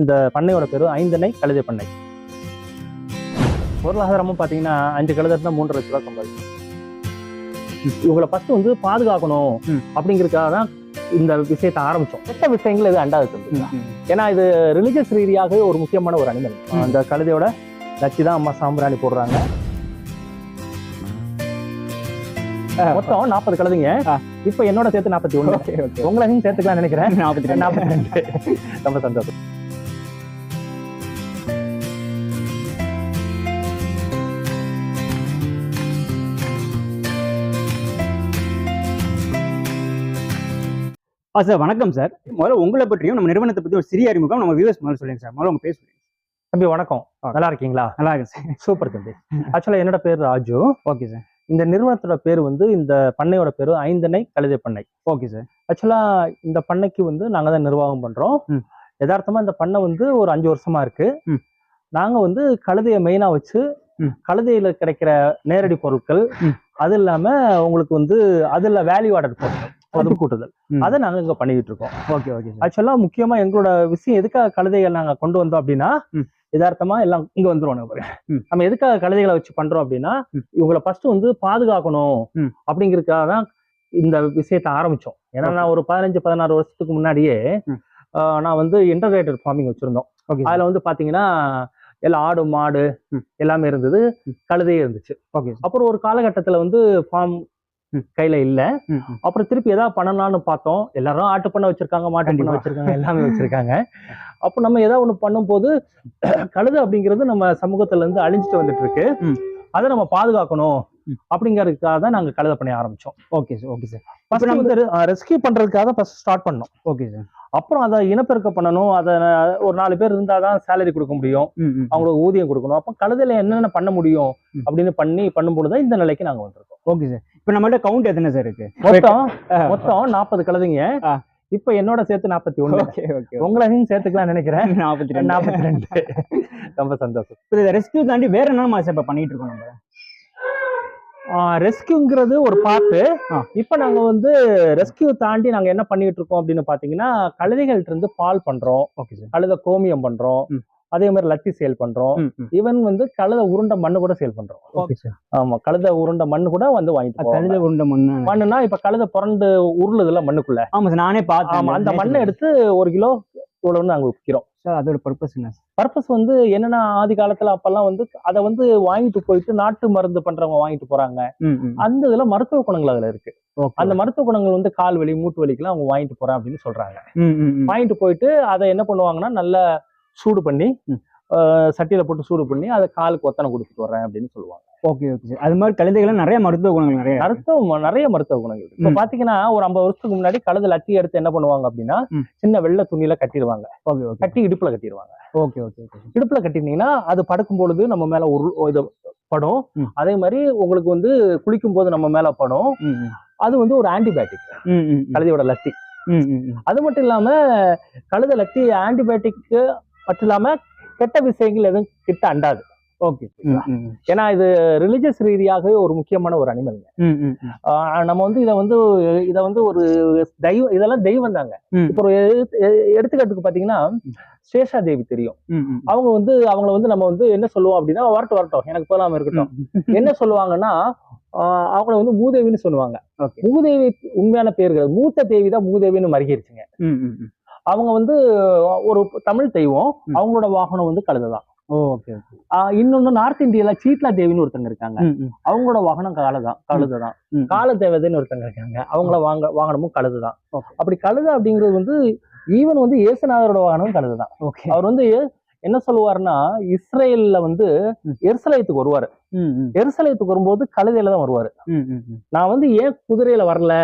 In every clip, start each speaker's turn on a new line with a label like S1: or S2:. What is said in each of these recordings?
S1: இந்த பண்ணையோட பேரு ஐந்தணை கழுதை பண்ணை. பொருளாதாரமும் பாத்தீங்கன்னா அஞ்சு கழுதை இருந்தா மூன்று லட்ச ரூபாய் சம்பாதிக்கும் இவங்களை ஃபர்ஸ்ட் வந்து பாதுகாக்கணும். அப்படிங்கறதுக்காக தான் இந்த விஷயத்தை ஆரம்பிச்சோம். கெட்ட விஷயங்கள் இது அண்டாது. ஏன்னா இது ரிலிஜியஸ் ரீதியாக ஒரு முக்கியமான ஒரு அனிமல். அந்த கழுதையோட லட்சி தான் அம்மா சாம்பிராணி போடுறாங்க. மொத்தம் நாற்பது கழுதைங்க. இப்ப என்னோட சேர்த்து நாற்பத்தி
S2: ஓகே
S1: உங்களையும் சேர்த்துக்கலாம் நினைக்கிறேன்.
S2: நாற்பத்தி
S1: நாற்பத்தி ரெண்டு. ரொம்ப சந்தோஷம்.
S2: ஆ சார் வணக்கம் சார். முதல்ல உங்களை பற்றியும் நம்ம நிறுவனத்தை பத்தி ஒரு சிறிய அறிமுகம் நம்ம வியூவர்ஸ் முதல்ல சொல்லுங்க சார். முதல்ல உங்க பேர் சொல்லுங்க.
S1: தம்பி வணக்கம். நல்லா இருக்கீங்களா?
S2: நல்லா இருக்கு சார்.
S1: சூப்பர் தம்பி. ஆக்சுவலா என்னோட பேர் ராஜு.
S2: Okay sir.
S1: இந்த நிறுவனத்தோட பேர் வந்து இந்த பண்ணையோட பேரு ஐந்தணை கழுதை பண்ணை.
S2: Okay sir.
S1: ஆக்சுவலா இந்த பண்ணைக்கு வந்து நாங்க தான் நிர்வாகம் பண்றோம்.
S2: ம்.
S1: யதார்த்தமா இந்த பண்ணை வந்து ஒரு அஞ்சு வருஷமா இருக்கு.
S2: ம்.
S1: நாங்க வந்து கழுதையை மெயினா வச்சு. கழுதையில கிடைக்கிற நேரடி பொருட்கள். அது இல்லாம உங்களுக்கு வந்து அதுல வேல்யூ ஆர்டர் பொருட்கள். அது கூட்டுதல். அதை நாங்க இங்க பண்ணிக்கிட்டு இருக்கோம்
S2: ஓகே ஓகே
S1: ஆக்சுவலா முக்கியமா எங்களோட விஷயம் எதுக்காக கழுதைகள் நாங்க கொண்டு வந்தோம் அப்படின்னா
S2: ம்.
S1: யதார்த்தமா எல்லாம் இங்க வந்துருவோம் நம்ம. எதுக்காக கழுதைகளை வச்சு பண்றோம் அப்படின்னா. இவங்களை ஃபர்ஸ்ட் வந்து பாதுகாக்கணும். அப்படிங்கறதுக்காக தான் இந்த விஷயத்தை ஆரம்பிச்சோம் ஏன்னா நான் ஒரு பதினஞ்சு பதினாறு வருஷத்துக்கு முன்னாடியே நான் வந்து இன்டகிரேட்டட் ஃபார்மிங் வச்சிருந்தோம் அதுல வந்து பாத்தீங்கன்னா எல்லாம் ஆடு மாடு. எல்லாமே இருந்தது. கழுதையே இருந்துச்சு
S2: ஓகே
S1: அப்புறம் ஒரு காலகட்டத்துல வந்து ஃபார்ம். கையில இல்ல. அப்புறம் திருப்பி ஏதாவது பண்ணலாம்னு பார்த்தோம். எல்லாரும் ஆட்டு பண்ண வச்சிருக்காங்க மாட்டு பண்ண. வச்சிருக்காங்க எல்லாமே வச்சிருக்காங்க. அப்போ நம்ம ஏதாவது ஒண்ணு பண்ணும்போது கழுதை அப்படிங்கிறது நம்ம சமூகத்துல இருந்து அழிஞ்சிட்டு வந்துட்டு இருக்கு. அதை நம்ம பாதுகாக்கணும். அப்படிங்கறதுக்காக தான் நாங்க கழுதை பண்ண ஆரம்பிச்சோம்.
S2: Okay sir okay sir.
S1: First
S2: நம்ம-
S1: வந்து ரெஸ்கியூ பண்றதுக்காக ஃபர்ஸ்ட் ஸ்டார்ட் பண்ணோம்.
S2: Okay sir.
S1: அப்புறம் அதை இனப்பெருக்கம் பண்ணணும். அதை ஒரு நாலு பேர் இருந்தாதான் சேலரி கொடுக்க முடியும். அவங்களுக்கு ஊதியம் கொடுக்கணும். அப்போ கழுதையில என்னென்ன பண்ண முடியும். அப்படின்னு பண்ணி பண்ணும்பொழுது தான் இந்த நிலைக்கு நாங்க வந்திருக்கோம்.
S2: ஓகே சார் இப்போ நம்மள்ட்ட கவுண்ட் எத்தனை சார் இருக்கு?
S1: மொத்தம் மொத்தம் நாற்பது கழுதைங்க. இப்ப என்னோட சேர்த்து நாற்பத்தி
S2: ஓகே
S1: உங்களையும் சேர்த்துக்கலாம் நினைக்கிறேன்.
S2: நாற்பத்தி ரெண்டு.
S1: நாற்பத்தி ரெண்டு. ரொம்ப சந்தோஷம்.
S2: இப்போ ரெஸ்கியூ தாண்டி வேற என்ன சார் இப்போ பண்ணிட்டு இருக்கோம் நம்ம?
S1: ரெஸ்கியூங்கிறது ஒரு பார்ட்டு. இப்ப நாங்க வந்து ரெஸ்கியூ தாண்டி நாங்க என்ன பண்ணிட்டு இருக்கோம் அப்படின்னு பாத்தீங்கன்னா கழுதைகள்ட்ட இருந்து பால் பண்றோம்.
S2: ஓகே சார்
S1: கழுதை கோமியம் பண்றோம்.
S2: ம்.
S1: அதே மாதிரி லத்தி சேல் பண்றோம். ஈவன் வந்து கழுதை உருண்டை மண்ணு கூட சேல் பண்றோம். ஆமா கழுதை உருண்டை மண்ணு கூட வந்து வாங்கிட்டு.
S2: கழுத உருண்டை மண்ணு.
S1: மண்ணுனா இப்ப கழுதை புரண்டு உருளுதுல மண்ணுக்குள்ள?
S2: ஆமா சார் நானே பார்த்தேன்
S1: ஆமா அந்த மண்ணை எடுத்து ஒரு கிலோ இவ்வளவுன்னு நாங்க விற்கிறோம்
S2: சார் அதோட பர்பஸ் என்ன
S1: பர்பஸ் வந்து என்னன்னா ஆதி காலத்துல அப்பெல்லாம் வந்து அதை வந்து வாங்கிட்டு போயிட்டு நாட்டு மருந்து பண்றவங்க வாங்கிட்டு போறாங்க. அந்த இதுல மருத்துவ குணங்கள் அதுல இருக்கு. அந்த மருத்துவ குணங்கள் வந்து கால் வலி மூட்டு வலிக்கெல்லாம் அவங்க வாங்கிட்டு போறேன் அப்படின்னு சொல்றாங்க. வாங்கிட்டு போயிட்டு அதை என்ன பண்ணுவாங்கன்னா நல்லா சூடு பண்ணி சட்டியில போட்டு சூடு பண்ணி அதை காலுக்கு ஒத்தனை கொடுத்துட்டு வரேன் அப்படின்னு சொல்லுவாங்க.
S2: ஓகே ஓகே அது மாதிரி கழுதைகள் நிறைய மருத்துவ குணங்கள் நிறைய இருக்கு.
S1: மருத்துவம் நிறைய மருத்துவ குணங்கள் இப்ப. பாத்தீங்கன்னா ஒரு ஐம்பது வருஷத்துக்கு முன்னாடி கழுதை லத்தி எடுத்து என்ன பண்ணுவாங்க அப்படின்னா. சின்ன வெள்ளை துணியில கட்டிடுவாங்க.
S2: Okay okay.
S1: கட்டி இடுப்புல கட்டிடுவாங்க.
S2: Okay okay okay.
S1: இடுப்புல கட்டினீங்கன்னா அது படுக்கும் பொழுது நம்ம மேல ஒரு இது படும். அதே மாதிரி உங்களுக்கு வந்து குளிக்கும் போது நம்ம மேல படும். அது வந்து ஒரு ஆன்டிபயோட்டிக் கழுதையோட லத்தி. அது மட்டும் இல்லாம கழுதை லத்தி ஆன்டிபயோட்டிக் மட்டும் இல்லாம கெட்ட விஷயங்கள் எதுவும் கிட்ட அண்டாது.
S2: ஓகே
S1: ஏன்னா இது ரிலிஜியஸ் ரீதியாக ஒரு முக்கியமான ஒரு அனிமல்ங்க நம்ம வந்து இதை வந்து இதை வந்து ஒரு தெய்வம் இதெல்லாம் தெய்வம் தாங்க. இப்போ ஒரு எடுத்துக்காட்டுக்கு பாத்தீங்கன்னா சேஷா தேவி தெரியும். அவங்க வந்து அவங்கள வந்து நம்ம வந்து என்ன சொல்லுவோம் அப்படின்னா வரட்டும் வரட்டும் எனக்கு போலாம இருக்கட்டும். என்ன சொல்லுவாங்கன்னா அவங்கள வந்து மூதேவின்னு சொல்லுவாங்க. மூதேவி உண்மையான பேர்கள் மூத்த தேவி தான் மூதேவின்னு மருகிருச்சுங்க.
S2: ம் ம் ம்.
S1: அவங்க வந்து ஒரு தமிழ் தெய்வம். அவங்களோட வாகனம் வந்து கழுதை தான் இன்னொன்னு நார்த் இந்தியால சீட்லா தேவின்னு ஒருத்தங்க இருக்காங்க. அவங்களோட வாகனம் காலை தான் கழுதை தான்
S2: ம்.
S1: கால தேவதைன்னு ஒருத்தங்க இருக்காங்க. அவங்கள வாங்க வாகனமும் கழுது தான்
S2: Okay.
S1: அப்படி கழுது அப்படிங்கிறது வந்து ஈவன் வந்து இயேசுநாதரோட வாகனமும் கழுது தான்
S2: ஓகே.
S1: அவர் வந்து என்ன சொல்லுவாருன்னா இஸ்ரேல்ல வந்து
S2: ம்.
S1: எருசலேத்துக்கு வருவாரு. எருசலேத்துக்கு வரும்போது கழுதையில தான் வருவாரு. நான் வந்து ஏன் குதிரையில வரல.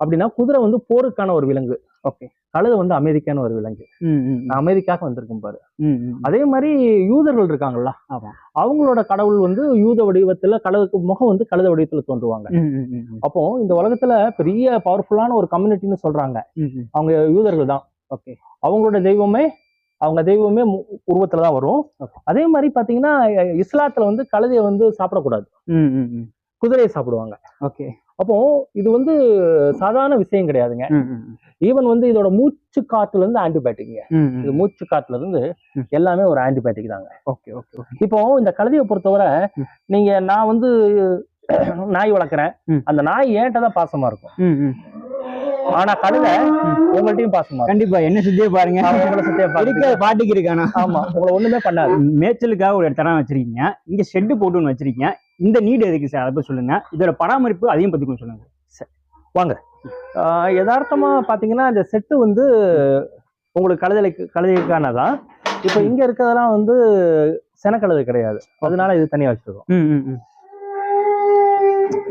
S1: அப்படின்னா குதிரை வந்து போருக்கான ஒரு விலங்கு.
S2: ஓகே
S1: கழுதை வந்து அமெரிக்கான ஒரு விலங்கு. அமெரிக்காவுக்கு வந்திருக்கேன் பாரு. அதே மாதிரி யூதர்கள் இருக்காங்கல்ல?
S2: ஆமா.
S1: அவங்களோட கடவுள் வந்து யூத வடிவத்துல கழுதுக்கு முகம் வந்து கழுத வடிவத்துல தோன்றுவாங்க. அப்போ இந்த உலகத்துல பெரிய பவர்ஃபுல்லான ஒரு கம்யூனிட்டின்னு சொல்றாங்க. அவங்க யூதர்கள் தான்.
S2: ஓகே
S1: அவங்களோட தெய்வமே அவங்க தெய்வமே உருவத்துல தான் வரும். அதே மாதிரி பாத்தீங்கன்னா இஸ்லாத்துல வந்து கழுதையை வந்து சாப்பிடக்கூடாது.
S2: ம் ம் ம்.
S1: குதிரையை சாப்பிடுவாங்க.
S2: ஓகே
S1: அப்போ இது வந்து சாதாரண விஷயம் கிடையாதுங்க. ஈவன் வந்து இதோட மூச்சு காத்துல இருந்து ஆன்டிபயோட்டிக்ங்க. இது மூச்சு காத்துல இருந்து. எல்லாமே ஒரு ஆன்டிபயோட்டிக் தாங்க.
S2: ஓகே ஓகே
S1: இப்போ இந்த கழுதையை பொறுத்தவரை. நீங்க நான் வந்து நாய் வளர்க்குறேன். அந்த நாய் ஏன்ட்ட தான் பாசமா இருக்கும். ஆனா கழுதை உங்கள்ட்டையும் பாசமா
S2: கண்டிப்பா என்ன சுத்தியே பாருங்க. இருக்க பாட்டிக்கு இருக்கானா?
S1: ஆமா உங்களை ஒண்ணுமே பண்ணாது.
S2: மேய்ச்சலுக்காக ஒரு தரம் வச்சிருக்கீங்க. இங்க ஷெட்டு போட்டு ஒன்று வச்சிருக்கீங்க. இந்த நீடு எதுக்கு சார் அதை பத்தி சொல்லுங்க. இதோட பராமரிப்பு அதையும் பத்தி கொஞ்சம் சொல்லுங்க.
S1: ஆஹ் யதார்த்தமா பாத்தீங்கன்னா இந்த செட்டு வந்து உங்களுக்கு கழுதைக்கு கழுதைக்கானதான். இப்போ இங்க இருக்கிறதெல்லாம் வந்து செனக்கழுதை கிடையாது. அதனால இது தனியா வச்சிருக்கோம்.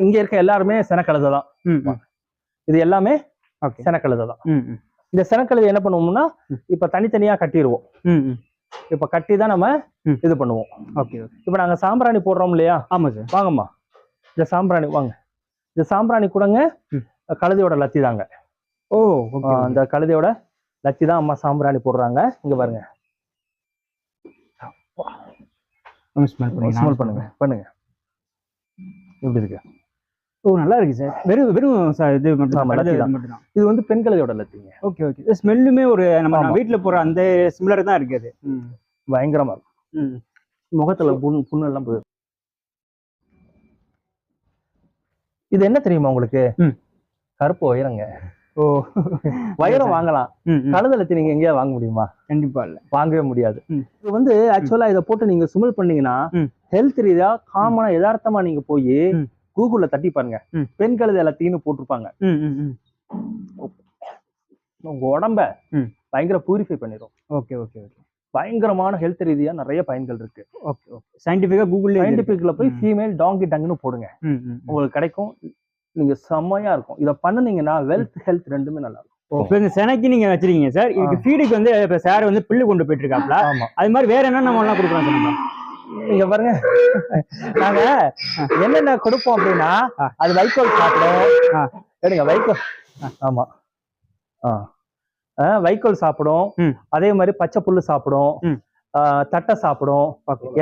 S1: இங்க இருக்க எல்லாருமே செனக்கழுதை தான். இது எல்லாமே
S2: ஓகே.
S1: செனக்கழுதை தான். இந்த செனக்கழுதை என்ன பண்ணுவோம்னா இப்ப தனித்தனியா கட்டிடுவோம். இப்ப கட்டி தான் நம்ம. இது பண்ணுவோம்.
S2: ஓகே
S1: இப்ப நாங்க சாம்பிராணி போடுறோம் இல்லையா?
S2: ஆமா சார்.
S1: வாங்கம்மா. இந்த சாம்பிராணி வாங்க. இந்த சாம்பிராணி கூடங்க. கழுதையோட லத்தி தாங்க.
S2: ஓ
S1: ஆ, அந்த கழுதையோட லத்தி தான் அம்மா சாம்பிராணி போடுறாங்க. இங்க பாருங்க.
S2: ஸ்மெல்
S1: ஸ்மெல் பண்ணுங்க. பண்ணுங்க. எப்படி இருக்கு?
S2: ஓ நல்லா இருக்கு சார் வெறும் வெறும் ச- இது மட்டும்
S1: ஆமா,
S2: தான்
S1: லத்தி தான்.
S2: மட்டும் தான்
S1: இது வந்து பெண் கழுதையோட லத்திங்க
S2: ஓகே ஓகே ஸ்மெல்லுமே ஒரு நம்ம. வீட்ல போற அந்த சிமிலர் தான் இருக்கு அது
S1: பயங்கரமா இருக்கும். முகத்துல புண் புண்ணு எல்லாம் போயிடும் இது என்ன தெரியுமா உங்களுக்கு. கருப்பு வைரங்க
S2: ஓ
S1: வைரம் வாங்கலாம்
S2: ம், ம்.
S1: கழுதை லத்தி நீங்க எங்கேயா வாங்க முடியுமா
S2: கண்டிப்பா இல்ல
S1: வாங்கவே முடியாது. இது வந்து ஆக்சுவலா இதை போட்டு நீங்க சுமல் பண்ணீங்கன்னா. ஹெல்த் ரீதியா காமனா யதார்த்தமா நீங்க போய். கூகுள்ல தட்டி பாருங்க. பெண் கழுதை எல்லாத்தையும் போட்டிருப்பாங்க. உங்க உடம்ப. பயங்கர பியூரிஃபை பண்ணிடும்
S2: ஓகே ஓகே ஓகே.
S1: பயங்கரமான ஹெல்த் ரீதியா நிறைய பயன்கள் இருக்கு.
S2: Okay okay. சயின்டிஃபிக்கா கூகுள்ல
S1: சயின்டிபிக்ல போய். ஃபீமேல் டாங்கி டங்குன்னு போடுங்க. உங்களுக்கு கிடைக்கும். நீங்க செம்மையா இருக்கும். இதை பண்ணுனீங்கன்னா வெல்த் ஹெல்த் ரெண்டுமே நல்லா இருக்கும்.
S2: இப்போ இந்த செனைக்கு நீங்க வச்சிருக்கீங்க சார் இதுக்கு ஃபீடுக்கு வந்து இப்ப சார் வந்து பில்லு கொண்டு போயிட்டு இருக்காப்ல. அது மாதிரி வேற என்ன நம்ம எல்லாம் கொடுக்கலாம் சார்
S1: நீங்க பாருங்க. நாங்க என்னென்ன கொடுப்போம் அப்படின்னா. அது வைக்கோல் சாப்பிடும். எடுங்க வைக்கோல் ஆமா. வைக்கோல் சாப்பிடும். அதே மாதிரி பச்சை புல்லு சாப்பிடும். தட்டை சாப்பிடும்.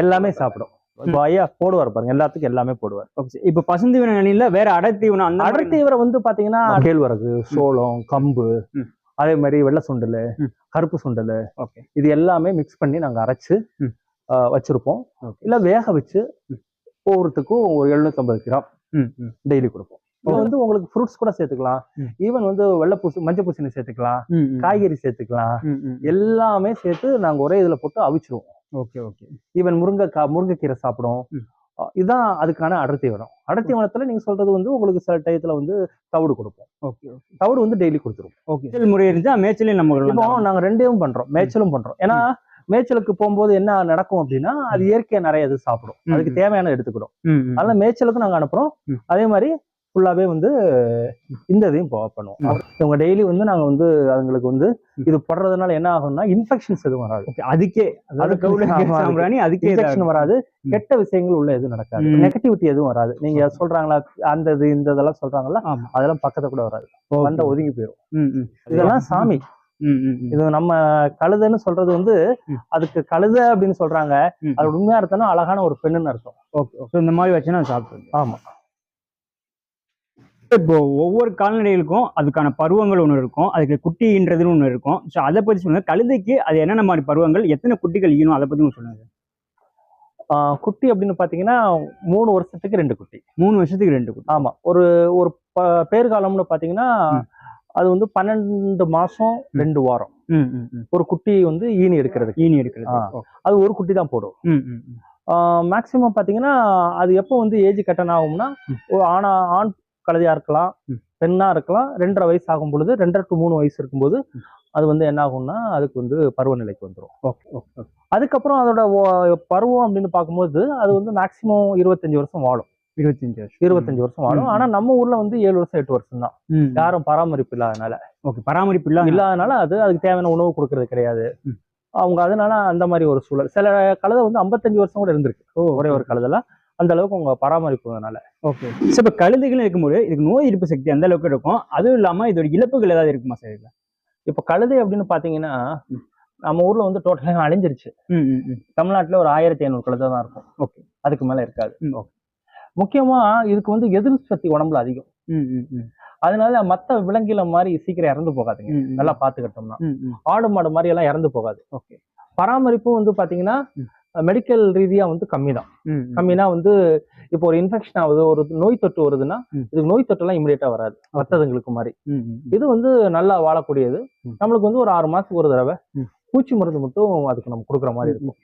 S1: எல்லாமே சாப்பிடும். இப்போ ஐயா போடுவார் பாருங்க எல்லாத்துக்கும் எல்லாமே போடுவார்.
S2: இப்ப பசுந்தீவன நிலையில வேற அடர்த்தீவனம் அந்த
S1: அடர்த்தீவிர வந்து பாத்தீங்கன்னா கேழ்வரகு சோளம் கம்பு. அதே மாதிரி வெள்ளை சுண்டல். கருப்பு சுண்டல் இது எல்லாமே மிக்ஸ் பண்ணி நாங்க அரைச்சு வச்சிருப்போம். இல்ல வேக வச்சு. ஒவ்வொருத்துக்கும் ஒரு 750 கிராம் டெய்லி கொடுப்போம். இது வந்து உங்களுக்கு ஃப்ரூட்ஸ் கூட சேர்த்துக்கலாம். ஈவன் வந்து வெள்ளை பூசி மஞ்சள் பூசணி சேர்த்துக்கலாம். காய்கறி சேர்த்துக்கலாம். எல்லாமே சேர்த்து நாங்க ஒரே இதுல போட்டு அவிச்சிருவோம்.
S2: Okay okay.
S1: ஈவன் முருங்கைக்காய் முருங்கைக்கீரை சாப்பிடும் இதுதான் அதுக்கான அடர்த்தி வரும். அடர்த்தி வனத்துல நீங்க சொல்றது வந்து உங்களுக்கு சில டயத்துல வந்து தவிடு கொடுப்போம்.
S2: ஓகே
S1: தவிடு வந்து டெய்லி கொடுத்துருவோம்.
S2: ஓகே. முறை இருந்தா மேய்ச்சலையும் நம்ம
S1: இப்போ. நாங்க ரெண்டையும் பண்றோம். மேய்ச்சலும் பண்றோம். ஏன்னா மேய்ச்சலுக்கு போகும்போது என்ன நடக்கும் அப்படின்னா அது இயற்கையா நிறைய இது சாப்பிடும் அதுக்கு. தேவையான எடுத்துக்கிடும்
S2: ம் ம்.
S1: அதனால மேய்ச்சலுக்கும் நாங்க அனுப்புறோம். அதே மாதிரி ஃபுல்லாவே வந்து இந்த இதையும் பண்ணுவோம் இவங்க டெய்லி வந்து நாங்க வந்து அதுங்களுக்கு வந்து. இது படுறதுனால என்ன ஆகும்னா இன்ஃபெக்ஷன்ஸ் எதுவும் வராது
S2: அதுக்கே அதாவது
S1: அதுக்கு அதுக்கு இன்ஃபெக்ஷன் வராது. கெட்ட விஷயங்கள் உள்ள எதுவும் நடக்காது. நெகட்டிவிட்டி எதுவும் வராது நீங்க சொல்றாங்களா அந்த இது இந்த இதெல்லாம் சொல்றாங்கல்ல
S2: ஆமா.
S1: அதெல்லாம் பக்கத்துல கூட வராது. வந்த ஒதுங்கி போயிடும். இதெல்லாம் சாமி. இது நம்ம கழுதைன்னு சொல்றது வந்து. அதுக்கு கழுதை அப்படின்னு சொல்றாங்க. அது உண்மையா அர்த்தம்னா அழகான ஒரு பெண்ணுன்னு அர்த்தம்.
S2: ஓகே இந்த மாதிரி வச்சுன்னா சாப்பிடுங்க
S1: ஆமா.
S2: இப்போ ஒவ்வொரு கால்நடைகளுக்கும் அதுக்கான பருவங்கள் ஒன்று இருக்கும். அதுக்கு குட்டின்றதுன்னு ஒன்று இருக்கும். ஸோ அதை பத்தி சொல்லுங்க. கழுதைக்கு அது என்னென்ன மாதிரி பருவங்கள் எத்தனை குட்டிகள் ஈனும்? அதை பத்தி கொஞ்சம் சொல்லுங்க.
S1: குட்டி அப்படின்னு பாத்தீங்கன்னா மூணு வருஷத்துக்கு ரெண்டு குட்டி.
S2: மூணு வருஷத்துக்கு ரெண்டு குட்டி.
S1: ஆமா. ஒரு ஒரு ப- பேர்காலம்னு பாத்தீங்கன்னா
S2: ம்.
S1: அது வந்து பன்னெண்டு மாசம் ரெண்டு வாரம். ஒரு குட்டி வந்து ஈனி எடுக்கிறதுக்கு
S2: ஈனி எடுக்கிறது.
S1: அது ஒரு குட்டி தான் போடும். மேக்சிமம் பாத்தீங்கன்னா அது எப்போ வந்து ஏஜ் கட்டன் ஆகும்னா. ஒரு ஆணா ஆண் கழுதையா இருக்கலாம். பெண்ணா இருக்கலாம் ரெண்டரை வயசு ஆகும் பொழுது ரெண்டரை டு மூணு வயசு இருக்கும்போது. அது வந்து என்ன ஆகும்னா அதுக்கு வந்து பருவநிலைக்கு வந்துடும்
S2: ஓகே ஓகே.
S1: அதுக்கப்புறம் அதோட பருவம் அப்படின்னு பார்க்கும்போது அது வந்து மேக்சிமம் இருபத்தஞ்சு வருஷம் வாழும்
S2: இருபத்தஞ்சு வருஷம்.
S1: இருபத்தஞ்சு வருஷம் வாழும்.
S2: ம்.
S1: ஆனா நம்ம ஊர்ல வந்து ஏழு வருஷம் எட்டு வருஷம் தான். யாரும் பராமரிப்பு இல்லாதனால.
S2: ஓகே பராமரிப்பு இல்லாம
S1: இல்லாதனால அது அதுக்கு தேவையான உணவு கொடுக்கறது கிடையாது. அவங்க அதனால அந்த மாதிரி ஒரு சூழல். சில கழுதை வந்து ஐம்பத்தஞ்சு வருஷம் கூட இருந்திருக்கு. ஒரே ஒரு கழுதைல அந்த அளவுக்கு அவங்க பராமரிப்புனால
S2: ஓகே. ஸோ இப்போ கழுதைகள் இருக்கும்போது இதுக்கு நோய் எதிர்ப்பு சக்தி அந்த அளவுக்கு இருக்கும். அதுவும் இல்லாம இதோட இழப்புகள் ஏதாவது இருக்குமா சார் இதுல?
S1: இப்ப கழுதை அப்படின்னு பாத்தீங்கன்னா நம்ம ஊர்ல வந்து டோட்டலாக அழிஞ்சிருச்சு. தமிழ்நாட்டுல ஒரு ஆயிரத்தி ஐநூறு கழுதை தான் இருக்கும்.
S2: ஓகே.
S1: அதுக்கு மேல இருக்காது.
S2: ம்.
S1: முக்கியமா இதுக்கு வந்து எதிர்ப்பு சக்தி உடம்புல அதிகம். அதனால மத்த விலங்கில மாதிரி சீக்கிரம் இறந்து போகாதுங்க. நல்லா பாத்துக்கிட்டோம்னா. ஆடு மாடு மாதிரி எல்லாம் இறந்து போகாது.
S2: ஓகே.
S1: பராமரிப்பும் வந்து பாத்தீங்கன்னா மெடிக்கல் ரீதியா வந்து கம்மி தான். கம்மினா வந்து இப்போ ஒரு இன்ஃபெக்ஷன் ஆகுது ஒரு நோய் தொற்று வருதுன்னா. இதுக்கு நோய் தொற்று எல்லாம் இமிடியேட்டா வராது. மத்ததுங்களுக்கு மாதிரி. இது வந்து நல்லா வாழக்கூடியது. நம்மளுக்கு வந்து ஒரு ஆறு மாசத்துக்கு ஒரு தடவை. பூச்சி மருந்து மட்டும் அதுக்கு நம்ம கொடுக்குற மாதிரி இருக்கும்.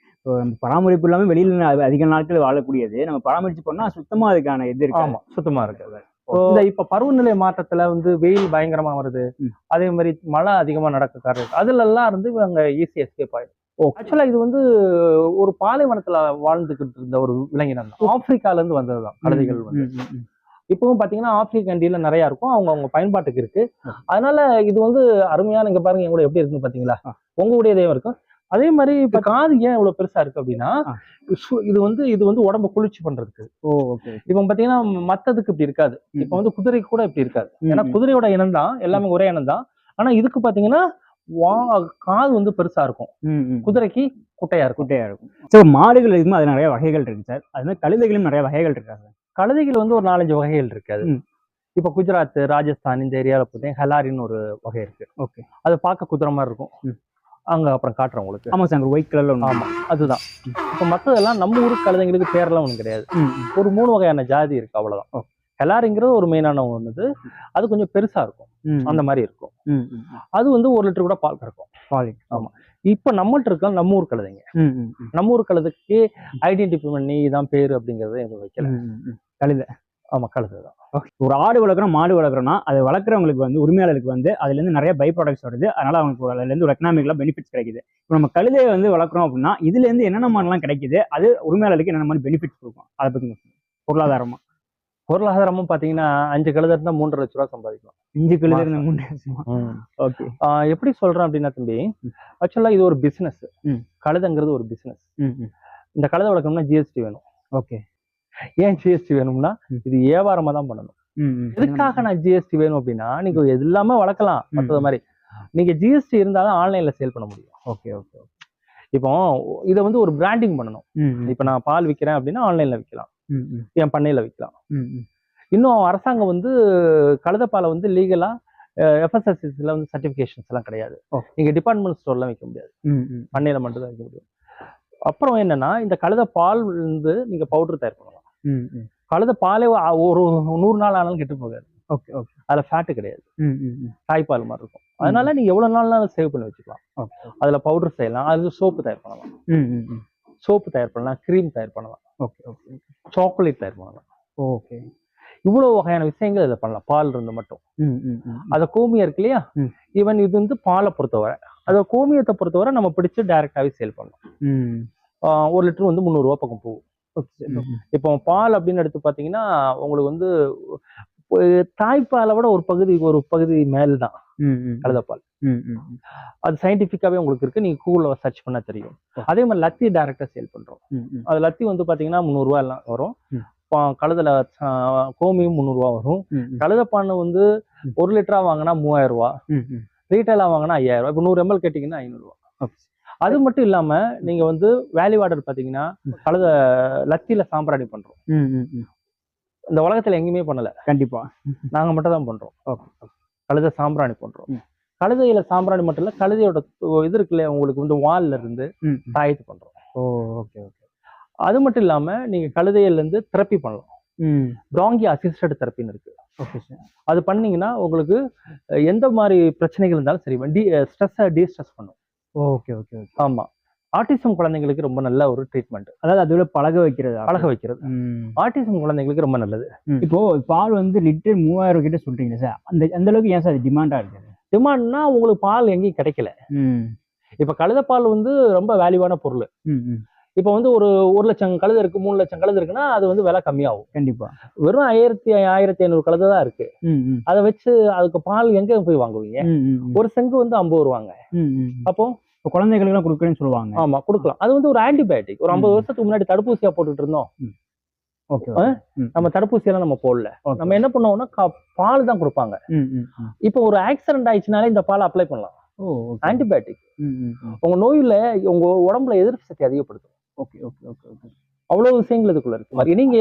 S2: பராமரிப்பு இல்லாம வெளியில அதிக நாட்கள் வாழக்கூடியது. நம்ம பராமரிச்சு பண்ணா சுத்தமா அதுக்கான இது இருக்கு
S1: சுத்தமா இந்த இப்ப பருவநிலை மாற்றத்துல வந்து வெயில் பயங்கரமா வருது. அதே மாதிரி மழை அதிகமா நடக்க காரணம் அதுல எல்லாம் இருந்து இவங்க ஈஸி எஸ்கேப் ஆயிடும். ஆக்சுவலா இது வந்து ஒரு பாலைவனத்துல வாழ்ந்துகிட்டு இருந்த ஒரு விலங்கினம் தான். ஆப்பிரிக்கால இருந்து வந்ததுதான் கழுதைகள் வந்து. இப்பவும் பாத்தீங்கன்னா ஆப்பிரிக்க கண்டியில நிறைய இருக்கும். அவங்க அவங்க பயன்பாட்டுக்கு இருக்கு. அதனால இது வந்து அருமையான இங்க பாருங்க எங்க கூட எப்படி இருக்குன்னு பாத்தீங்களா?
S2: ஆ.
S1: உங்களுடைய இதயம் இருக்கும். அதே மாதிரி இப்ப காது ஏன் இவ்வளவு பெருசா இருக்கு அப்படின்னா இது வந்து இது வந்து உடம்ப குளிர்ச்சி பண்றதுக்கு.
S2: ஓ ஓகே
S1: இப்ப பாத்தீங்கன்னா மத்ததுக்கு இப்படி இருக்காது. இப்ப வந்து குதிரைக்கு கூட இப்படி இருக்காது. ஏன்னா. குதிரையோட இனம் தான் எல்லாமே ஒரே இனம் தான். ஆனா இதுக்கு பாத்தீங்கன்னா வா காது வந்து பெருசா இருக்கும். குதிரைக்கு குட்டையா இருக்கும்.
S2: குட்டையா இருக்கும். ஸோ மாடுகள் இதுமா அது நிறைய வகைகள் இருக்கு சார். அது மாதிரி கழுதைகளும் நிறைய வகைகள் இருக்கா சார்?
S1: கழுதைகள் வந்து ஒரு நாலஞ்சு வகைகள் இருக்கு அது.
S2: ம்.
S1: இப்ப குஜராத் ராஜஸ்தான் இந்த ஏரியால பார்த்தீங்கன்னா ஹெலாரின்னு ஒரு வகை இருக்கு.
S2: ஓகே.
S1: அது பார்க்க குதிரை மாதிரி இருக்கும். அங்க அப்புறம் காட்டுறேன் உங்களுக்கு.
S2: ஆமா சார் ஒயிட் கலர்ல ஒன்று
S1: ஆமா. அதுதான். இப்ப மத்ததெல்லாம் நம்ம ஊரு கழுதைங்களுக்கு பேர்லாம் ஒண்ணும் கிடையாது. ஒரு மூணு வகையான ஜாதி இருக்கு அவ்வளவுதான். ஹெலாரிங்கிறது ஒரு மெயினான ஒன்று அது கொஞ்சம் பெருசா இருக்கும். அந்த மாதிரி இருக்கும். அது வந்து ஒரு லிட்டர் கூட பால் கறக்கும்.
S2: Quality.
S1: ஆமா. இப்ப நம்மள்ட்ட இருக்க நம்ம ஊர் கழுதைங்க. நம்ம ஊர் கழுதைக்கு ஐடென்டிஃபை பண்ணி இதான் பேரு அப்படிங்கறத எதுவும் வைக்கல.
S2: கழுதை
S1: ஆமா கழுதை தான்.
S2: ஒரு ஆடு வளர்க்குறோம் மாடு வளர்க்குறோம்னா அது வளர்க்குறவங்களுக்கு வந்து உரிமையாளருக்கு வந்து அதுல இருந்து நிறைய பை ப்ராடக்ட்ஸ் வருது. அதனால அவங்களுக்கு ஒரு- அதுல இருந்து ஒரு எக்கனாமிக்கலா பெனிஃபிட்ஸ் கிடைக்குது. இப்போ நம்ம கழுதையை வந்து வளர்க்குறோம் அப்படின்னா இதுல இருந்து என்னென்ன மாதிரிலாம் கிடைக்குது அது உரிமையாளருக்கு என்னென்ன மாதிரி பெனிஃபிட்ஸ் கொடுக்கும்? அதை பத்தி கொஞ்சம் சொல்லுங்க. பொருளாதாரமா?
S1: பொருளாதாரமும் பாத்தீங்கன்னா அஞ்சு கழுதை இருந்தா மூன்றரை லட்ச ரூபா சம்பாதிக்கலாம்.
S2: இஞ்சி கழுதை இருந்த மூணு வருஷமா ஓகே.
S1: எப்படி சொல்றேன் அப்படின்னா தம்பி ஆக்சுவலா இது ஒரு பிசினஸ். கழுதைங்கிறது ஒரு
S2: ம்
S1: இந்த கழுதை வளர்க்கணும்னா ஜிஎஸ்டி வேணும்.
S2: ஓகே.
S1: ஏன் ஜிஎஸ்டி வேணும்னா. இது வியாபாரமா தான் பண்ணணும். எதுக்காக நான் ஜிஎஸ்டி வேணும் அப்படின்னா நீங்க எல்லாமே வளர்க்கலாம். மற்றது மாதிரி. நீங்க ஜிஎஸ்டி இருந்தாலும் ஆன்லைன்ல சேல் பண்ண முடியும்.
S2: ஓகே ஓகே
S1: இப்போ இதை வந்து ஒரு பிராண்டிங் பண்ணணும். இப்போ நான் பால் விற்கிறேன் அப்படின்னா ஆன்லைன்ல விற்கலாம் என் பண்ணையில விற்கலாம் இன்னும் அரசாங்கம் வந்து கழுதைப்பாலை வந்து லீகலா எஃப்எஸ்எஸ்சில வந்து சர்டிபிகேஷன்ஸ் எல்லாம் கிடையாது. நீங்க டிபார்ட்மெண்ட் ஸ்டோர்லாம் விற்க முடியாது. பண்ணையில மட்டும் தான் விற்க முடியும். அப்புறம் என்னன்னா இந்த கழுதை பால் இருந்து நீங்க பவுடர் தயார் பண்ணலாம். கழுதை பாலே ஒரு நூறு நாள் ஆனாலும் கெட்டு போகாது.
S2: Okay okay.
S1: அதுல ஃபேட்டு கிடையாது.
S2: ம் ம் ம்.
S1: தாய்ப்பால் மாதிரி இருக்கும். அதனால நீங்க எவ்வளவு நாள்னாலும் சேவ் பண்ணி வச்சுக்கலாம். அதுல பவுடர் செய்யலாம். அது சோப்பு தயார் பண்ணலாம்.
S2: ம் ம் ம்.
S1: சோப்பு தயார் பண்ணலாம். க்ரீம் தயார் பண்ணலாம்.
S2: ஓகே ஓகே
S1: சாக்லேட் தயார் பண்ணலாம்.
S2: ஓகே.
S1: இவ்வளவு வகையான விஷயங்கள் இதை பண்ணலாம். பால் இருந்து மட்டும்.
S2: ம் ம் ம்.
S1: அத கோமியம் இருக்கு இல்லையா. ஈவன் இது வந்து பாலை பொறுத்தவரை. அத கோமியத்தை பொறுத்தவரை நம்ம பிடிச்சு டைரக்டாவே சேல் பண்ணலாம். ஒரு லிட்டர் வந்து முந்நூறுரூவா பக்கம் போகும். இப்போ பால் அப்படின்னு எடுத்து பார்த்தீங்கன்னா உங்களுக்கு வந்து தாய்ப்பாலை விட ஒரு பகுதி ஒரு பகுதி மேல் தான் கழுதைப்பால் அது சயின்டிஃபிக்காவே உங்களுக்கு இருக்கு. நீங்க கூகுளில் சர்ச் பண்ணா தெரியும். அதே மாதிரி லத்தி டைரக்டா சேல் பண்றோம். அது லத்தி வந்து பாத்தீங்கன்னா முந்நூறுரூவா எல்லாம் வரும். கழுதைல கோமியம் முந்நூறுரூவா வரும். கழுதைப்பானை வந்து. ஒரு லிட்டரா வாங்கினா மூவாயிரம் ரூபா. ரீட்டைலா வாங்கினா ஐயாயிரம் ரூபாய் இப்போ நூறு எம்எல் கேட்டிங்கன்னா ஐநூறுரூவா அது மட்டும் இல்லாம நீங்க வந்து வேல்யூ ஆர்டர் பாத்தீங்கன்னா கழுத லத்தியில சாம்பிராணி பண்றோம். இந்த உலகத்துல எங்கேயுமே பண்ணல.
S2: கண்டிப்பா.
S1: நாங்க மட்டும் தான் பண்றோம்.
S2: ஓகே
S1: கழுத சாம்பிராணி பண்றோம். கழுதையில சாம்பிராணி மட்டும் இல்ல கழுதையோட இது இருக்கு இல்லையா உங்களுக்கு வந்து வால்ல இருந்து. தாயத்து பண்றோம்.
S2: Oh okay okay.
S1: அது மட்டும் இல்லாம நீங்க கழுதையில இருந்து தெரப்பி பண்ணலாம்.
S2: ம்.
S1: ப்ராங்கி அசிஸ்டட் தெரப்பின்னு இருக்கு.
S2: Okay sir.
S1: அது பண்ணீங்கன்னா உங்களுக்கு எந்த மாதிரி பிரச்சனைகள் இருந்தாலும் சரி டி ஸ்ட்ரெஸ்ஸை டீஸ்ட்ரெஸ் பண்ணும்.
S2: Okay okay okay.
S1: ஆமா. ஆட்டிசம் குழந்தைங்களுக்கு ரொம்ப நல்ல ஒரு ட்ரீட்மெண்ட்
S2: அதாவது அதுல பழக வைக்கிறது
S1: பழக வைக்கிறது. ஆட்டிசம் குழந்தைங்களுக்கு ரொம்ப நல்லது.
S2: இப்போ பால் வந்து லிட்டர் மூவாயிரம் கிட்ட சொல்றீங்க சார் அந்த அந்த அளவுக்கு ஏன் சார் டிமாண்டா இருக்குது
S1: டிமாண்ட்னா உங்களுக்கு பால் எங்கேயும் கிடைக்கல. இப்ப கழுதைப்பால் வந்து ரொம்ப வேல்யூவான பொருள். இப்ப வந்து ஒரு ஒரு லட்சம் கழுதை இருக்கு மூணு லட்சம் கழுதை இருக்குன்னா அது வந்து விலை கம்மியாகும்.
S2: கண்டிப்பா.
S1: வெறும் ஆயிரத்தி ஆயிரத்தி ஐநூறு கழுதை தான் இருக்கு. அதை வச்சு அதுக்கு பால் எங்க போய் வாங்குவீங்க. ஒரு செங்கு வந்து ஐம்பது ரூபாங்க. அப்போ
S2: இப்போ குழந்தைகளுக்குலாம் கொடுக்குறேன்னு சொல்லுவாங்க.
S1: ஆமா கொடுக்கலாம். அது வந்து ஒரு ஆன்டிபயோட்டிக் ஒரு ஐம்பது. வருஷத்துக்கு முன்னாடி தடுப்பூசியா போட்டுட்டு இருந்தோம்
S2: ஓகே
S1: நம்ம தடுப்பூசி எல்லாம் நம்ம போடல. நம்ம என்ன பண்ணுவோம்னா பால் தான் கொடுப்பாங்க. இப்போ ஒரு ஆக்சிடென்ட் ஆயிடுச்சுனாலே இந்த பால் அப்ளை பண்ணலாம். ஆன்டிபயோட்டிக். உங்க நோயில உங்க உடம்புல எதிர்ப்பு சக்தி அதிகப்படுத்தும்.
S2: Okay okay okay okay.
S1: அவ்வளவு விஷயங்கள் இதுக்குள்ள இருக்கு. நீங்க.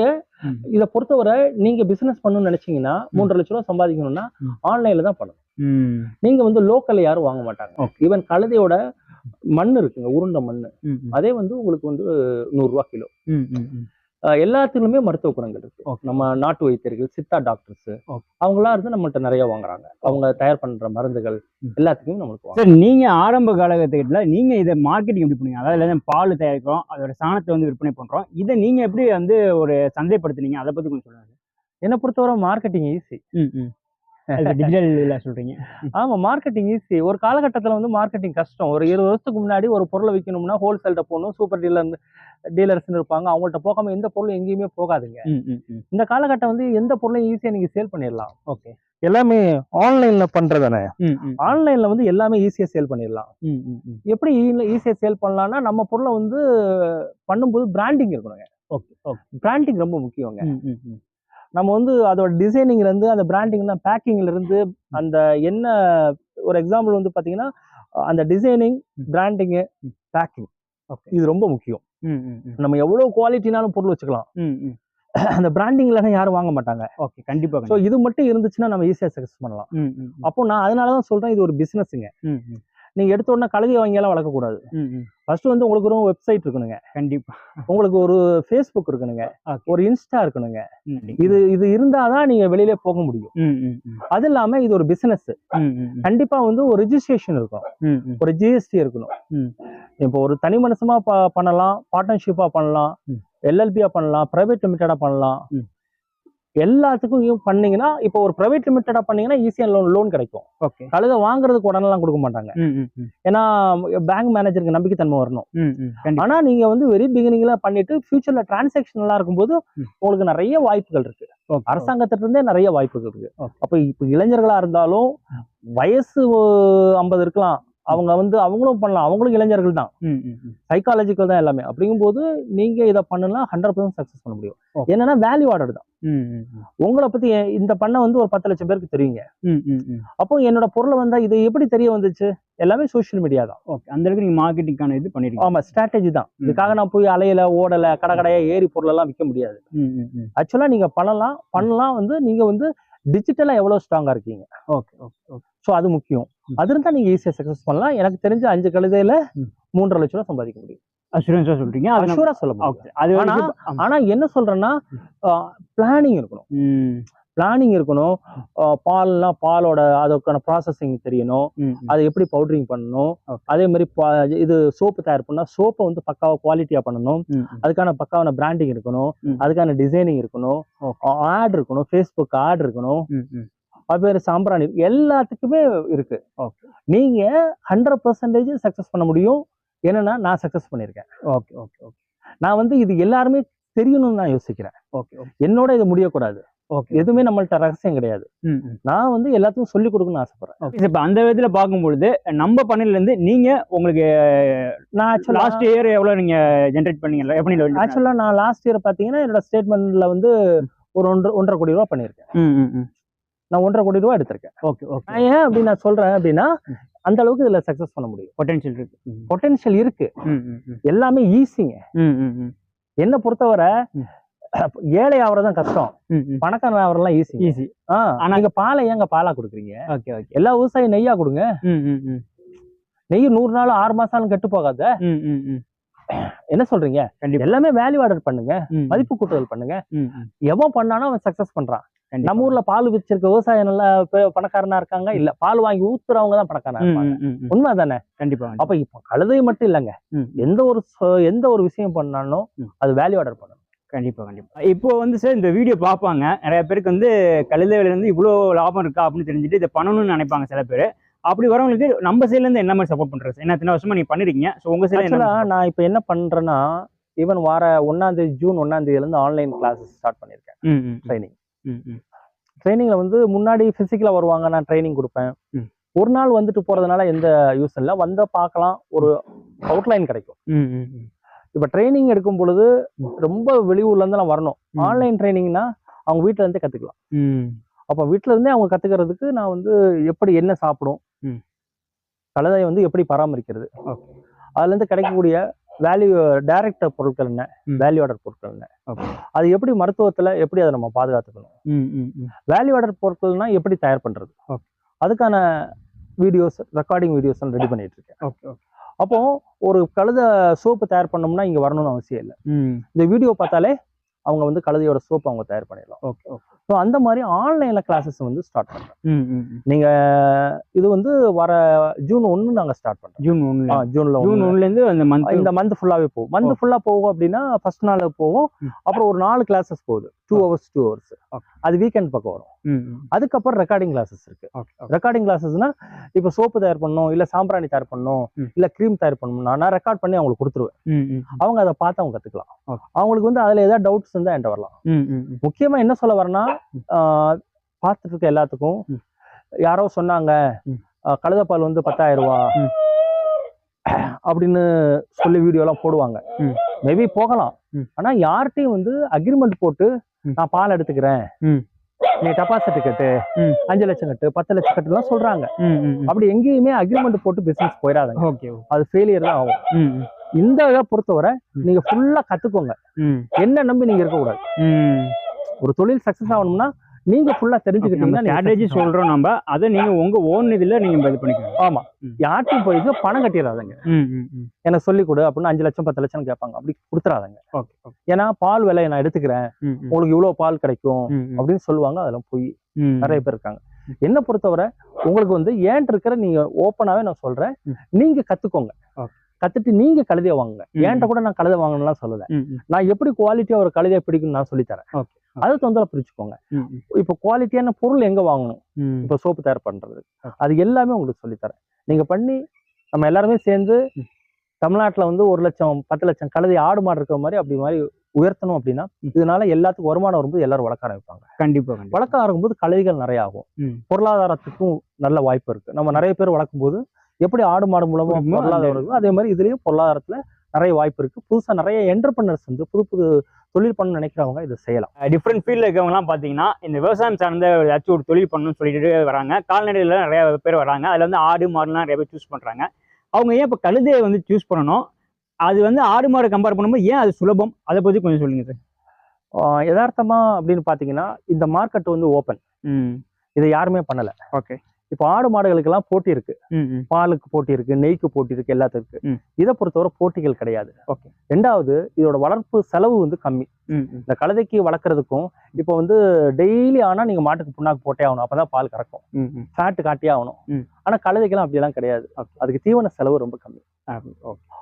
S1: இதை பொறுத்தவரை நீங்க பிசினஸ் பண்ணணும்னு நினைச்சீங்கன்னா மூன்றரை லட்ச ரூபா சம்பாதிக்கணும்னா. ஆன்லைன்ல தான் பண்ணணும். நீங்க வந்து லோக்கல்ல யாரும் வாங்க மாட்டாங்க. ஈவன் கழுதையோட மண் இருக்குங்க உருண்டை மண். அதே வந்து உங்களுக்கு வந்து நூறு ரூபா கிலோ.
S2: ம் ம் ம்.
S1: அஹ் எல்லாத்துலயுமே மருத்துவ குணங்கள் இருக்கு. நம்ம நாட்டு வைத்தியர்கள் சித்தா டாக்டர்ஸ். அவங்களாம் இருந்து நம்மள்ட்ட நிறைய வாங்குறாங்க. அவங்க தயார் பண்ற மருந்துகள். எல்லாத்துக்குமே நம்மளுக்கு
S2: சார் நீங்க ஆரம்ப காலகட்டத்தில் நீங்க இதை மார்க்கெட்டிங் எப்படி பண்ணீங்க? அதாவது பால் தயாரிக்கிறோம் அதோட சாணத்தை வந்து விற்பனை பண்றோம். இதை நீங்க எப்படி வந்து ஒரு சந்தைப்படுத்துனீங்க? அதை பத்தி கொஞ்சம் சொல்லுங்க.
S1: என்னை பொறுத்தவரை மார்க்கெட்டிங் ஈஸி
S2: டிஜிட்டல் சொல்றீங்க.
S1: ஆமா மார்க்கெட்டிங் ஈஸி ஒரு காலகட்டத்துல வந்து மார்க்கெட்டிங் கஷ்டம். ஒரு இருபது வருஷத்துக்கு முன்னாடி ஒரு பொருளை விற்கணும்னா ஹோல்சேல்கிட்ட போகணும் சூப்பர் டீலர் டீலர்ஸ் இருப்பாங்க. அவங்கள்ட்ட போகாம எந்த பொருளும் எங்கேயுமே போகாதுங்க. இந்த காலகட்டம் வந்து எந்த பொருளையும் ஈஸியா நீங்க சேல் பண்ணிடலாம்.
S2: ஓகே.
S1: எல்லாமே ஆன்லைன்ல பண்றதானே ஆன்லைன்ல வந்து எல்லாமே ஈஸியா சேல் பண்ணிடலாம். எப்படி ஈஸியா சேல் பண்ணலாம்னா நம்ம பொருளை வந்து பண்ணும்போது பிராண்டிங் இருக்கணுங்க.
S2: Okay okay.
S1: பிராண்டிங் ரொம்ப முக்கியங்க. நம்ம வந்து அதோட டிசைனிங்ல இருந்து அந்த பிராண்டிங்ல பேக்கிங்ல இருந்து அந்த என்ன ஒரு எக்ஸாம்பிள் வந்து பாத்தீங்கன்னா அந்த டிசைனிங்
S2: ம்.
S1: பிராண்டிங்
S2: ம்.
S1: பேக்கிங் இது ரொம்ப முக்கியம். நம்ம எவ்வளவு குவாலிட்டினாலும் பொருள் வச்சுக்கலாம். அந்த பிராண்டிங் இல்லைன்னா யாரும் வாங்க மாட்டாங்க.
S2: ஓகே கண்டிப்பா
S1: ஸோ இது மட்டும் இருந்துச்சுன்னா நம்ம ஈஸியா சக்சஸ் பண்ணலாம். அப்போ நான் அதனால தான் சொல்றேன் இது ஒரு
S2: ம்.
S1: நீங்க எடுத்த உடனே கழுதி வாங்கியெல்லாம் வளர்க்கக்கூடாது. ஃபர்ஸ்ட் வந்து உங்களுக்கு ஒரு வெப்சைட் இருக்கணுங்க.
S2: கண்டிப்பா.
S1: உங்களுக்கு ஒரு ஃபேஸ்புக் இருக்கணுங்க. ஒரு இன்ஸ்டா இருக்கணுங்க. இது இது இருந்தாதான் நீங்க வெளியில போக முடியும். அது இல்லாம இது ஒரு பிசினஸ் கண்டிப்பா வந்து ஒரு ரெஜிஸ்ட்ரேஷன் இருக்கும். ஒரு ஜிஎஸ்டி இருக்கணும். இப்போ ஒரு தனி மனுஷமா பண்ணலாம் பார்ட்னர்ஷிப்பா பண்ணலாம். எல்எல்பியா பண்ணலாம் பிரைவேட் லிமிட்டடா பண்ணலாம். எல்லாத்துக்கும் நீங்க பண்ணீங்கன்னா இப்போ ஒரு பிரைவேட் லிமிட்டடா பண்ணீங்கன்னா ஈஸியா லோன் லோன் கிடைக்கும்.
S2: ஓகே
S1: கழுதை வாங்குறதுக்கு உடனெல்லாம் கொடுக்க மாட்டாங்க. ஏன்னா பேங்க் மேனேஜருக்கு நம்பிக்கைத்தன்மை வரணும்.
S2: ம் ம். கண்டிப்பா.
S1: ஆனா நீங்க வந்து வெரி பிகினிங்ல பண்ணிட்டு ஃபியூச்சர்ல டிரான்சாக்ஷன் நல்லா இருக்கும்போது. உங்களுக்கு நிறைய வாய்ப்புகள் இருக்கு. இருந்தே நிறைய வாய்ப்புகள் இருக்கு. அப்ப இப்ப இளைஞர்களா இருந்தாலும் வயசு ஐம்பது இருக்கலாம். அவங்க வந்து அவங்களும் பண்ணலாம். அவங்களும் இளைஞர்கள் தான். சைக்காலஜிக்கல் தான் எல்லாமே. அப்படிங்கும்போது நீங்க இதை பண்ணலாம் ஹண்ட்ரட் பர்சன்ட் சக்சஸ் பண்ண முடியும். என்னன்னா வேல்யூ ஆர்டர் தான். உங்களை பத்தி இந்த பண்ண வந்து ஒரு பத்து லட்சம் பேருக்கு தெரியுங்க. அப்போ என்னோட பொருளை வந்தா இது எப்படி தெரிய வந்துச்சு? எல்லாமே சோஷியல் மீடியா தான்.
S2: ஓகே அந்த அளவுக்கு நீங்க மார்க்கெட்டிங்கான இது பண்ணிருக்கீங்க.
S1: ஆமா ஸ்ட்ராட்டஜி தான். இதுக்காக நான் போய் அலையில ஓடல கடை கடையா ஏறி பொருளெல்லாம் விற்க முடியாது. ஆக்சுவலா நீங்க பண்ணலாம். பண்ணலாம் வந்து நீங்க வந்து டிஜிட்டலா எவ்வளவு ஸ்ட்ராங்கா இருக்கீங்க.
S2: ஓகே ஓகே ஓகே
S1: ஸோ அது முக்கியம். அது இருந்தா நீங்க ஈஸியா சக்சஸ் பண்ணலாம். எனக்கு தெரிஞ்ச அஞ்சு கழுதையில. மூன்றரை லட்ச ரூபா சம்பாதிக்க முடியும்.
S2: அஷூரன்ஸா சொல்றீங்க.
S1: அஷூரா சொல்ல
S2: அது
S1: ஆனா-. ஆனா என்ன சொல்றேன்னா பிளானிங் இருக்கணும். பிளானிங் இருக்கணும். பால்னா பாலோட அதற்கான ப்ராசஸிங் தெரியணும். அதை எப்படி பவுடரிங் பண்ணணும். அதே மாதிரி இது சோப்பு தயார் பண்ணா சோப்பை வந்து பக்காவா குவாலிட்டியா பண்ணணும். அதுக்கான பக்காவான பிராண்டிங் இருக்கணும். அதுக்கான டிசைனிங் இருக்கணும். ஆட் இருக்கணும். ஃபேஸ்புக் ஆட் இருக்கணும். பேர் சாம்பிராணி எல்லாத்துக்குமே இருக்கு. நீங்க ஹண்ட்ரட் பர்சன்டேஜ் சக்சஸ் பண்ண முடியும். என்னன்னா நான் சக்சஸ் பண்ணியிருக்கேன்.
S2: ஓகே ஓகே ஓகே
S1: நான் வந்து இது எல்லாருமே தெரியணும்னு நான் யோசிக்கிறேன்.
S2: ஓகே
S1: என்னோட இது முடியக்கூடாது.
S2: ஓகே
S1: எதுவுமே நம்மள்ட்ட ரகசியம் கிடையாது. நான் வந்து எல்லாத்துக்கும் சொல்லிக் கொடுக்கணும்னு ஆசைப்படுறேன்.
S2: இப்போ அந்த விதத்துல பார்க்கும்பொழுது நம்ம பண்ணையில இருந்து நீங்க உங்களுக்கு
S1: நான் ஆக்சுவலா
S2: லாஸ்ட் இயர் எவ்வளவு நீங்க ஜென்ரேட் பண்ணீங்க? எப்படி
S1: ஆக்சுவலா நான் லாஸ்ட் இயர் பாத்தீங்கன்னா என்னோட ஸ்டேட்மெண்ட்ல வந்து ஒரு ஒன்றரை ஒன்றரை கோடி ரூபா பண்ணியிருக்கேன். நான் ஒன்றரை கோடி ரூபா எடுத்திருக்கேன்.
S2: Okay okay.
S1: நான் ஏன் அப்படி நான் சொல்றேன் அப்படின்னா. அந்த அளவுக்கு இதுல சக்சஸ் பண்ண முடியும்.
S2: பொட்டன்ஷியல் இருக்கு.
S1: பொட்டன்ஷியல் இருக்கு. எல்லாமே ஈஸிங்க
S2: ம் ம் ம்.
S1: என்ன பொறுத்தவரை. ஏழை ஆவறதான் கஷ்டம். பணக்காரன் ஆவறலாம் ஈஸி
S2: ஈஸி
S1: ஆனா நீங்க பாலை ஏங்க பாலா கொடுக்குறீங்க?
S2: Okay okay.
S1: எல்லா விவசாயம் நெய்யா கொடுங்க. நெய் நூறு நாள் ஆறு மாசம் கெட்டு போகாத. என்ன சொல்றீங்க? எல்லாமே வேல்யூ ஆர்டர் பண்ணுங்க. மதிப்பு கூட்டுதல் பண்ணுங்க. எவன் பண்ணானோ அவன் சக்சஸ் பண்றான். நம்ம ஊர்ல பால் வச்சிருக்க விவசாயம் நல்லா பணக்காரனா இருக்காங்க? இல்ல பால் வாங்கி ஊத்துறவங்க தான் பணக்காரனா இருப்பாங்க. உண்மை தானே?
S2: கண்டிப்பா.
S1: அப்ப இப்ப கழுதை மட்டும் இல்லைங்க. எந்த ஒரு எந்த ஒரு விஷயம் பண்ணாலும். அது வேல்யூ ஆர்டர் பண்ணணும்.
S2: கண்டிப்பா கண்டிப்பா. இப்போ வந்து சார் இந்த வீடியோ பார்ப்பாங்க. நிறைய பேருக்கு வந்து கழுதையில இருந்து இவ்வளோ லாபம் இருக்கா அப்படின்னு தெரிஞ்சுட்டு இதை பண்ணணும்னு நினைப்பாங்க சில பேர். அப்படி வரவங்களுக்கு நம்ம சைட்ல இருந்து என்ன மாதிரி சப்போர்ட் பண்றது? ஏன்னா இத்தனை வருஷமா நீங்க பண்ணிருக்கீங்க. ஸோ உங்க சைட்ல என்ன
S1: நான் இப்ப என்ன பண்றேன்னா ஈவன் வார ஒன்னாம் தேதி ஜூன் ஒன்னாம் தேதியில இருந்து ஆன்லைன் கிளாஸஸ் ஸ்டார்ட் பண்ணிருக்கேன். ட்ரைனிங் ட்ரைனிங்ல வந்து முன்னாடி பிசிக்கலா வருவாங்க நான் ட்ரைனிங் கொடுப்பேன். ஒரு நாள் வந்துட்டு போறதுனால எந்த யூஸ் இல்லை. வந்தா பார்க்கலாம் ஒரு அவுட்லைன் கிடைக்கும். இப்ப ட்ரைனிங் எடுக்கும் பொழுது ரொம்ப வெளியூர்ல இருந்து நான் வரணும். ஆன்லைன் ட்ரைனிங்னா அவங்க வீட்ல இருந்தே கத்துக்கலாம். அப்ப இருந்தே அவங்க கத்துக்கிறதுக்கு நான் வந்து எப்படி என்ன சாப்பிடும். கழுதையை வந்து எப்படி பராமரிக்கிறது?
S2: ஓகே.
S1: அதுல இருந்து கிடைக்கக்கூடிய வேல்யூ டைரக்ட் பொருட்கள் என்ன. வேல்யூ ஆர்டர் பொருட்கள் என்ன. அது எப்படி மருத்துவத்துல எப்படி அதை நம்ம பாதுகாத்துக்கணும்? வேல்யூ ஆர்டர் பொருட்கள்னா எப்படி தயார் பண்றது?
S2: Okay.
S1: அதுக்கான வீடியோஸ் ரெக்கார்டிங் வீடியோஸ் ரெடி பண்ணிட்டு இருக்கேன்.
S2: Okay okay.
S1: அப்போ ஒரு கழுத சோப்பு தயார் பண்ணோம்னா இங்க வரணும்னு அவசியம் இல்லை.
S2: ம்.
S1: இந்த வீடியோ பார்த்தாலே அவங்க வந்து கழுதையோட சோப்பு அவங்க தயார் பண்ணிடலாம்.
S2: Okay okay.
S1: ஸோ அந்த மாதிரி ஆன்லைன்ல கிளாஸஸ் வந்து ஸ்டார்ட் பண்றோம்.
S2: ம் ம் ம்.
S1: நீங்க இது வந்து வர ஜூன் ஒன்று நாங்க ஸ்டார்ட் பண்றோம்.
S2: ஜூன் ஒன்றுல
S1: ஆ, ஜூன்ல
S2: ஜூன்
S1: ஒண்ணு.
S2: ஒன்றுல இருந்து அந்த மந்த்
S1: இந்த மந்த் ஃபுல்லாவே போகும். மந்த் ஃபுல்லா போகும் அப்படின்னா ஃபர்ஸ்ட் நாள் போகும். அப்புறம் ஒரு நாலு கிளாஸஸ் போகுது. Two hours two hours. அது வீக்கெண்ட் பக்கம் வரும். அதுக்கப்புறம் ரெக்கார்டிங் கிளாஸஸ் இருக்கு ரெக்கார்டிங் கிளாஸஸ்னா இப்போ சோப்பு தயார் பண்ணணும் இல்ல சாம்பிராணி தயார் பண்ணணும். இல்ல க்ரீம் தயார் பண்ணணும்னா நான் ரெக்கார்ட் பண்ணி அவங்களுக்கு கொடுத்துருவேன் அவங்க அதை பார்த்து அவங்க கத்துக்கலாம். அவங்களுக்கு வந்து அதுல ஏதாவது டவுட்ஸ் இருந்தா என்கிட்ட வரலாம் முக்கியமா என்ன சொல்ல வரேன்னா பார்த்துட்டு இருக்க எல்லாத்துக்கும். யாரோ சொன்னாங்க கழுதைப்பால் வந்து பத்தாயிரம் ரூபா. அப்படின்னு சொல்லி வீடியோ எல்லாம் போடுவாங்க. மேபி போகலாம். ஆனா யார்கிட்டயும் வந்து அக்ரிமெண்ட் போட்டு. நான் பால் எடுத்துக்கிறேன் டெபாசிட் கட்டு. அஞ்சு லட்சம் கட்டு பத்து லட்சம் கட்டுலாம் சொல்றாங்க.
S2: ம் ம் ம்.
S1: அப்படி எங்கேயுமே அக்ரிமெண்ட் போட்டு பிசினஸ் போயிடாதுங்க. அது ஃபெயிலியர் தான் ஆகும். இந்த இதை பொறுத்தவரை. நீங்க ஃபுல்லா கத்துக்கோங்க. என்ன நம்பி நீங்க இருக்கக்கூடாது. ஒரு தொழில் சக்சஸ் ஆகணும்னா நீங்க ஃபுல்லா தெரிஞ்சுக்கிட்டீங்கன்னா நீங்க
S2: ஸ்ட்ராட்டஜி. சொல்றோம் நம்ம அதை நீங்க உங்க ஓன் இதுல நீங்க இது பண்ணிக்கணும்
S1: ஆமா.
S2: ம்.
S1: யார்ட்டையும் போயிட்டு பணம் கட்டிடாதீங்க எனக்கு சொல்லி கொடு அப்படின்னு அஞ்சு லட்சம் பத்து லட்சம் கேட்பாங்க. அப்படி கொடுத்துறாதீங்க. ஏன்னா பால் விலை நான் எடுத்துக்கிறேன். உங்களுக்கு இவ்வளவு பால் கிடைக்கும் அப்படின்னு சொல்லுவாங்க. அதெல்லாம் போய் நிறைய பேர் இருக்காங்க. என்ன பொறுத்தவரை உங்களுக்கு வந்து ஏன்ட்டு இருக்கிற நீங்க ஓப்பனாவே நான் சொல்றேன். நீங்க கத்துக்கோங்க. கத்துட்டு நீங்க கழுதைய வாங்குங்க. ஏன்ட்ட கூட நான் கழுதை வாங்கணும்லாம் சொல்லல. நான் எப்படி குவாலிட்டியா ஒரு கழுதையை பிடிக்கும்னு நான் சொல்லி தரேன்.
S2: Okay.
S1: அது தொந்தரவு பிரிச்சுக்கோங்க இப்போ குவாலிட்டியான பொருள் எங்க வாங்கணும்? இப்போ சோப்பு தயார் பண்றது. அது எல்லாமே உங்களுக்கு சொல்லித்தரேன் நீங்க பண்ணி நம்ம எல்லாருமே சேர்ந்து. தமிழ்நாட்டுல வந்து ஒரு லட்சம் பத்து லட்சம் கழுதை ஆடு மாடு இருக்கிற மாதிரி அப்படி மாதிரி உயர்த்தணும் அப்படின்னா. இதனால எல்லாத்துக்கும் வருமானம் வரும்போது எல்லாரும் வளர்க்க ஆரம்பிப்பாங்க.
S2: கண்டிப்பா
S1: வளர்க்க ஆரம்பிக்கும்போது கழுதைகள் நிறைய ஆகும். பொருளாதாரத்துக்கும் நல்ல வாய்ப்பு இருக்கு. நம்ம நிறைய பேர் வளர்க்கும் போது எப்படி ஆடு மாடு மூலமா பொருளாதாரம் அதே மாதிரி இதுலயும் பொருளாதாரத்துல நிறைய வாய்ப்பு இருக்கு. புதுசா நிறைய என்டர்பிரினர்ஸ் வந்து புது புது தொழில் பண்ண நினைக்கிறவங்க இதை செய்யலாம்.
S2: டிஃப்ரெண்ட் ஃபீல்டில் இருக்கவங்கலாம் பார்த்தீங்கன்னா இந்த விவசாயம் சார்ந்த ஏதாச்சும் ஒரு தொழில் பண்ணணும்னு சொல்லிட்டு வராங்க. கால்நடையில் நிறைய பேர் வராங்க. அதில் வந்து ஆடு மாடுலாம் நிறைய பேர் சூஸ் பண்ணுறாங்க அவங்க ஏன் இப்போ கழுதையை வந்து சூஸ் பண்ணணும்? அது வந்து ஆடு மாடு கம்பேர் பண்ணும்போது ஏன் அது சுலபம்? அதை பற்றி கொஞ்சம் சொல்லுங்க சார்
S1: ஆஹ் யதார்த்தமா அப்படின்னு பாத்தீங்கன்னா இந்த மார்க்கெட் வந்து ஓப்பன் இதை யாருமே பண்ணல.
S2: ஓகே
S1: இப்போ ஆடு மாடுகளுக்கெல்லாம் போட்டி இருக்கு. பாலுக்கு போட்டி இருக்கு நெய்க்கு போட்டி இருக்கு. இருக்கு. இதை பொறுத்தவரை போட்டிகள் கிடையாது.
S2: ஓகே.
S1: ரெண்டாவது இதோட வளர்ப்பு செலவு வந்து கம்மி. இந்த கழுதைக்கு வளர்க்குறதுக்கும் இப்போ வந்து டெய்லி ஆனா நீங்க மாட்டுக்கு புண்ணாக்கு போட்டே ஆகணும். அப்பதான் பால் கறக்கும்.
S2: ம் ம்.
S1: ஃபேட் காட்டியே ஆகணும்.
S2: ம்.
S1: ஆனா கழுதைக்கெல்லாம் அப்படியெல்லாம் கிடையாது. அதுக்கு தீவன செலவு ரொம்ப கம்மி.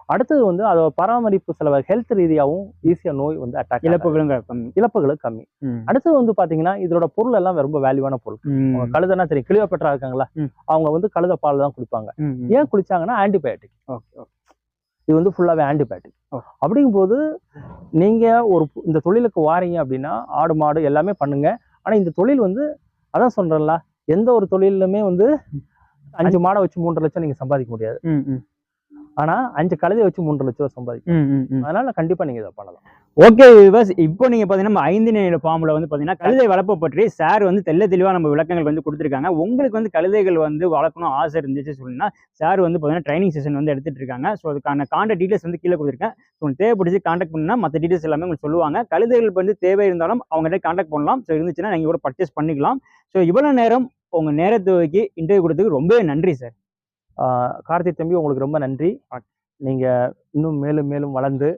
S1: அடுத்தது வந்து அதோட பராமரிப்பு செலவு ஹெல்த் ரீதியாகவும் ஈஸியா நோய் வந்து அட்டாக்
S2: இழப்புகளும்
S1: இழப்புகளும் கம்மி. அடுத்தது வந்து பாத்தீங்கன்னா இதோட பொருள் எல்லாம் ரொம்ப வேல்யூவான பொருள். கழுதைனா தெரியும் கிளியோ பெற்றா இருக்காங்களா. அவங்க வந்து கழுதை பால் தான் குடிப்பாங்க. ஏன் குடிச்சாங்கன்னா ஆன்டிபயோட்டிக்
S2: ஓகே ஓகே.
S1: இது வந்து ஃபுல்லாவே ஆன்டிபயோட்டிக். அப்படிங்கும்போது நீங்க ஒரு இந்த தொழிலுக்கு வாரீங்க அப்படின்னா ஆடு மாடு எல்லாமே பண்ணுங்க. ஆனா இந்த தொழில் வந்து அதான் சொல்றேன்ல எந்த ஒரு தொழிலுமே வந்து அஞ்சு மாடை வச்சு மூன்றரை லட்சம் நீங்க சம்பாதிக்க முடியாது. ஆனா அஞ்சு கழுதையை வச்சு மூன்றரை லட்சம் ரூபாய் சம்பாதிக்கும் அதனால கண்டிப்பா நீங்க இதை பண்ணலாம்.
S2: ஓகே விவாஸ் இப்போ நீங்க பாத்தீங்கன்னா நம்ம ஐந்து நிலை ஃபார்ம்ல வந்து பாத்தீங்கன்னா கழுதை வளர்ப்பு பற்றி சார் வந்து தெள்ள தெளிவா நம்ம விளக்கங்கள் வந்து கொடுத்துருக்காங்க. உங்களுக்கு வந்து கழுதைகள் வந்து வளர்க்கணும் ஆசை இருந்துச்சு சொன்னா சார் வந்து பாத்தீங்கன்னா ட்ரைனிங் செஷன் வந்து எடுத்துட்டு இருக்காங்க. ஸோ அதுக்கான கான்டாக்ட் டீடைல்ஸ் வந்து கீழே கொடுத்துருக்கேன். ஸோ உங்களுக்கு தேவைப்படுச்சு கான்டாக்ட் பண்ணா மற்ற டீடைல்ஸ் எல்லாமே உங்களுக்கு சொல்லுவாங்க. கழுதைகளுக்கு வந்து தேவை இருந்தாலும் அவங்ககிட்ட கான்டாக்ட் பண்ணலாம். ஸோ இருந்துச்சுன்னா நீங்க கூட பர்ச்சேஸ் பண்ணிக்கலாம். ஸோ இவ்வளவு நேரம் உங்க நேரத்தை ஒதுக்கி இன்டர்வியூ கொடுத்ததுக்கு ரொம்பவே நன்றி சார்
S1: ஆஹ் கார்த்திக் தம்பி உங்களுக்கு ரொம்ப நன்றி. நீங்க இன்னும் மேலும் மேலும் வளர்ந்து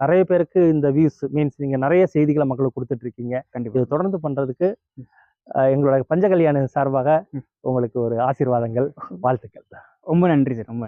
S1: நிறைய பேருக்கு இந்த வியூஸ் மீன்ஸ் நீங்க நிறைய செய்திகளை மக்களுக்கு கொடுத்துட்டு இருக்கீங்க
S2: கண்டிப்பா.
S1: இது தொடர்ந்து பண்றதுக்கு ஆஹ் எங்களோட பஞ்சகல்யாண சார்பாக. உங்களுக்கு ஒரு ஆசீர்வாதங்கள் வாழ்த்துக்கள்.
S2: ரொம்ப நன்றி சார் ரொம்ப